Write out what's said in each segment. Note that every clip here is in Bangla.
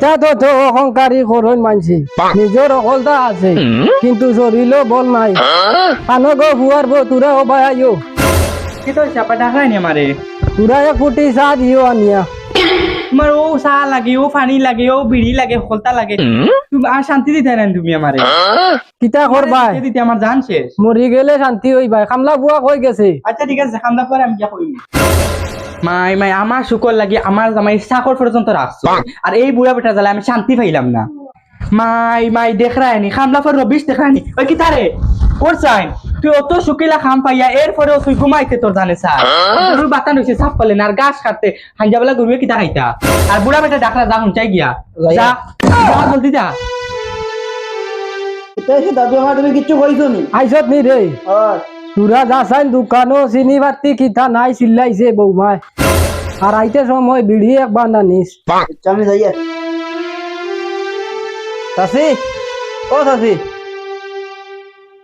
ইটা তো তো অহংকারী করুন মানছি। নিজের অকলতা আছে কিন্তু শরীরও বল নাই। আনো গো হুয়ার বো তুরা ও ভাই আইও কি তো চাপা ডাকাই নি আমারে তুরা এক ফুটি চা দিও আনিয়া। তোমার ও চাহ লাগে ও পানি লাগে ও বিড়ি লাগে হলতা লাগে। তুমি আর শান্তি দিতে না তুমি আমারে। কিতা করবাই? দিতে দিতে আমার জান শেষ। মরি গেলে শান্তি হইবাই। খামলা বুয়া কই গেছে। আচ্ছা ঠিক আছে খামলা পরে আমি গিয়া কইম। মাই মাই আমার শুকর লাগি আমার জামাই চাকর পর্যন্ত রাখছো। আর এই বুড়া বেটা জ্বালা আমি শান্তি পাইলাম না। মাই মাই দেখ রায়নি খামলা পর রবিশ দেখ রায়নি ওই কি তারে? ওর চাইন তুই অত শুকিলা খাম পাইয়া এরপরেও তুই ঘুমাইতে তোর জানে স্যার গরুর বাতান হয়েছে সাফ করলেন আর গাছ কাটতে হাঞ্জা বেলা গরুয়ে কি খাইতা আর বুড়া বেটা ডাকরা যা হুঁচাই গিয়া। যা। যা জলদি যা। দাদু আমার তুমি কিচ্ছু কইছো নি? আইসত নি রে। তুরা যাসাইন দোকানো চিনি বাতি কিতা নাই চিল্লাইছে বৌমায় আর আইতে সময় বিড়ি একবার না নিস। আমি যাই আর। ও চাচি।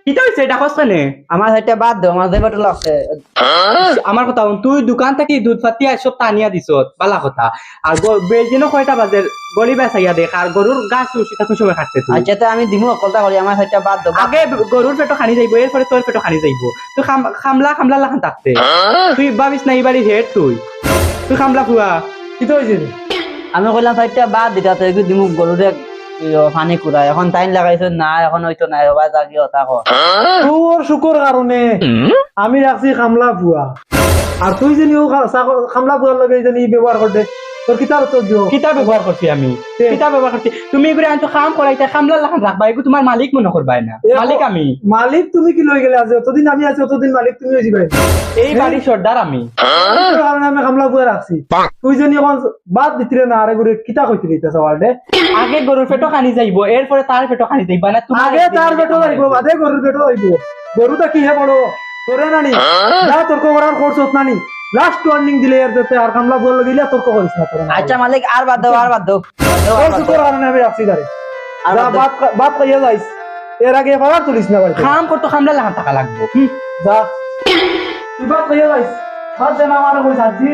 এটা কষ্ট আমার বাদ দাও আমার যাইবাটা লাগছে। আমার কথা তুই দোকান থেকে দুধ পাতি আর সব টানিয়া দিছ বালা কথা। আর বেজিনো কয়টা বাজে গড়ি বেচাইয়া দেখ আর গরুর গাছ উঠি তাকে সময় খাটতে তুই। আচ্ছা তো আমি দিমু অকলতা করি আমার সাইডটা বাদ দাও আগে গরুর পেটো খানি যাইব এরপরে তোর পেটো খানি যাইব। তুই খাম- খামলা খামলা লাখান থাকতে তুই ভাবিস না এইবারই হেড তুই। তুই খামলা ফুয়া। কি তো হয়েছে আমি কইলাম সাইডটা বাদ দিতা দিমু গরুরে পানি কুড়া এখন টাইম লাগাইছো না এখন হয়তো নাই হবা জাগি হতা কর তোর শুকর কারণে আমি রাখছি খামলা ভুয়া আর তুই জানি খামলা বুয়ার লগে জানি ব্যবহার করতে তোর কিতার তোর দিও কিতা ব্যবহার করছি আমি। তে- কিতা ব্যবহার করছি তুমি এগুলো আনছো খাম করাইতে খামলা লাখান রাখবা এগুলো তোমার মালিক মনে করবাই না। মালিক আমি। মালিক তুমি কি লই গেলে আজ? যতদিন আমি আছি ততদিন মালিক তুমি যাবে এই বাড়ির সর্দার আমি। তোর কারণে আমি খামলা বুয়া রাখছি তুই জানি এখন বাদ দিতিরে না আরে গুরে কিতা কইতিলি তা সওয়ালটে আগে গরুর পেটো খানি যাইব এরপরে তার পেটো খানি যাইবা না তোমার আগে তার বেটো যাইব। বাদে গরুর বেটো যাইব গরুটা কি হে বড় তোরে নানি। যা তর্ক করার করছত নানি। লাস্ট ওয়ার্নিং দিলে এর যাতে আর কামলা বল গিলা তর্ক করিস না তোরা আচ্ছা মালিক আর বাদ দাও আর বাদ দাও। তোর শুকর কারণে আমি রাখছি দাঁড়ে আর। বাপ বাপ খাইয়া যাইস। এর আগে পাওয়ার তুলিস না বাড়িতে। খাম করতো খামলা লাখান টাকা লাগবো। যা। তুই বাপ খাইয়া যাইস। বাদ দেন আমার কই সাজি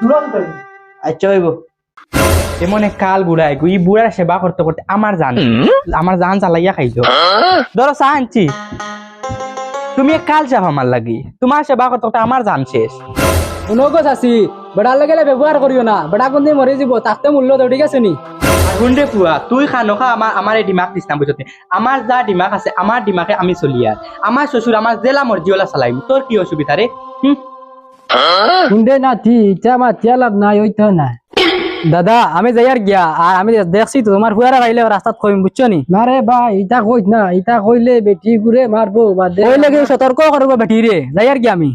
দুরান তুই আচ্ছা হইব। এমন এক কাল বুড়া এগো ই বুড়ার সেবা করতে করতে আমার জান আমার জান চালাইয়া খাইছো ধরো চা আনছি। তুমি এক কাল চাপ আমার লাগি। তোমার সেবা করতে করতে আমার জান শেষ। শুনগো চাচি বেড়ার লাগে ব্যবহার করিও না বেড়া কোন মরে যাব তাতে মূল্য তো ঠিক আছে নি? গুন্ডে পুয়া তুই খা আমার আমার এই ডিমাক দিস না। বুঝতে আমার যা ডিমাক আছে আমার ডিমাকে আমি চলি আর আমার শ্বশুর আমার জেলা মর্জিওলা চালাইম। তোর কি অসুবিধা রে হুম না ঠিক ইচ্ছা আমার তিয়া লাভ নাই ওইতো না দাদা আমি যাই আর গিয়া আর আমি দেখছি তো তোমার ফুয়ারা খাইলে রাস্তাত কইম বুঝছ নি? না রে ভাই ইটা কইস না ইটা কইলে বেটি ঘুরে মারবো বাদে কইলে কি সতর্ক করব বেটি রে যাই আর গিয়া আমি।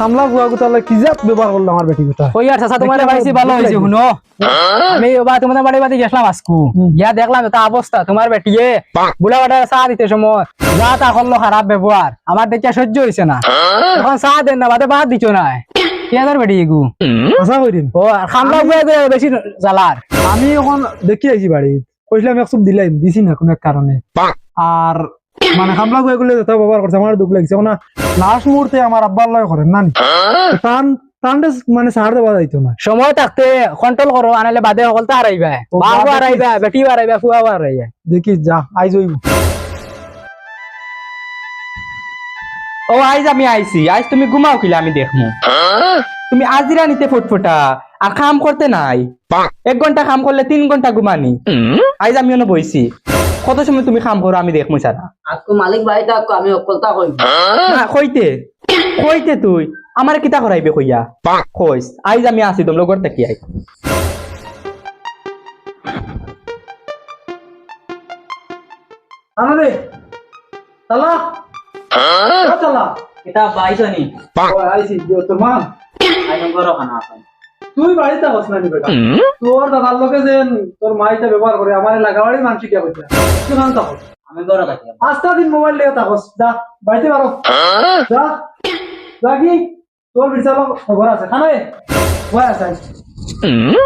হামলা বুয়া গোটালে কি জাত ব্যবহার করল আমার বেটি গোটা কই আর চাচা তোমার পাইছি ভালো হয়েছে শুনো। আমি ওবা তোমাদের বাড়ি বাড়ি গেছিলাম আজকু। গিয়া দেখলাম তা অবস্থা তোমার বেটিয়ে। বুড়া বাটার চা দিতে সময়। যা তা করল খারাপ ব্যবহার। আমার দেখে সহ্য হয়েছে না। এখন চা দেন না বাদে বাদ দিছো না। কি হাজার বেটি এগু? আশা করিম ও আর খামলা বুয়া বেশি জ্বালার। আমি এখন দেখি আইছি বাড়ি কইছিলাম এক চুপ দিলাম দিছি না কোনো এক কারণে। আর মানে হামলা বুয়া গুলো যেটা ব্যবহার করছে আমার দুঃখ লাগছে। না লাস্ট মুহূর্তে আমার আব্বার লয় করেন না নি? টান টানটা মানে সার দেওয়া যাইতো না। সময় থাকতে কন্ট্রোল করো আনালে বাদে সকলতে হারাইবা। ও বাবু হারাইবা বেটি হারাইবা ফুয়া হারাইবা। দেখি যা আইজ হইব। ও আইজ আমি আইছি। আইজ তুমি ঘুমাও কিলা আমি দেখমু। তুমি আজিরা নিতে ফুটফুটা আর কাম করতে নাই। এক ঘণ্টা কাম করলে তিন ঘণ্টা ঘুমানি। আইজ আমি বইছি। কত সময় তুমি কাম করো আমি দেখমু সারা। আজকে মালিক বাড়িতে আকো আমি অকলতা কইম না কইতে। কইতে তুই। আমার কিতা করাইবে কইয়া? কইস আইজ আমি আসি তোমরা ঘর কি আই। চালা? ও চালা? এটা বাইছনি আইছি দিও তোর মা আই নম্বর খানা আছে তুই বাড়িতে বস না বেটা? তোর দাদার লোকে যে তোর মাইটা ব্যবহার করে আমার লাগাবাড়ি মানসি কে কইতা তুই কান থাকো আমি গড় থাকি পাঁচটা দিন মোবাইল লিয়ে থাকস। যা বাড়িতে পারো। যা। যা কি? তোর বিচার খবর আছে। খানে বয় আছে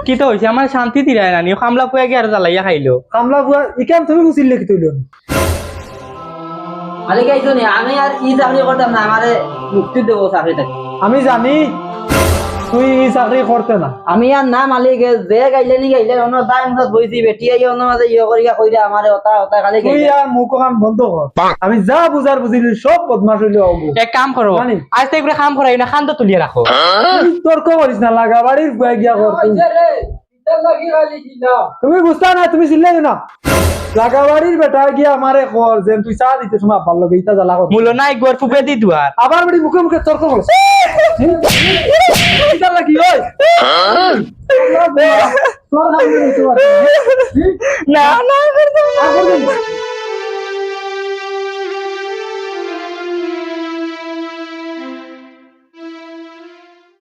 কি তো হইছে? আমার শান্তি দিলাই নানি কামলা পুয়া গিয়ে আর জ্বালাইয়া খাইলো? কামলা বুয়া ইকান তুমি মুসিল লিখি তুইল মালিক আইছনি আমি আর ই চাকরি করতাম না। আমারে মুক্তি দেবো চাকরি আমি জানি। তুই চাকরি করতে না। আমি আর না মালিক যে গাইলে নি গাইলে অন্য তাই মুখত বইছি বেটি আই অন্য মাঝে ইয়ে করিয়া কইরা আমারে ওটা ওটা খালি তুই গাইলে। আর মুখ কান বন্ধ কর আমি যা বুঝার বুঝিলি সব বদমাশ হইলে এক কাম করো। আজ থেকে কাম করাই না খান্দ তুলিয়ে রাখো তর্ক করিস না লাগা বাড়ির গুয়া কর। তুমি বুঝতা না তুমি চিল্লাই না? লাগাবাড়ির বেটা গিয়া আমারে কর যে তুই চা দিতে সময় ভালো লাগে ইটা জ্বালা মূল নাই গোর ফুপে দি দুয়ার আবার বাড়ি মুখে মুখে তর্ক করছ লাগি ওই না না?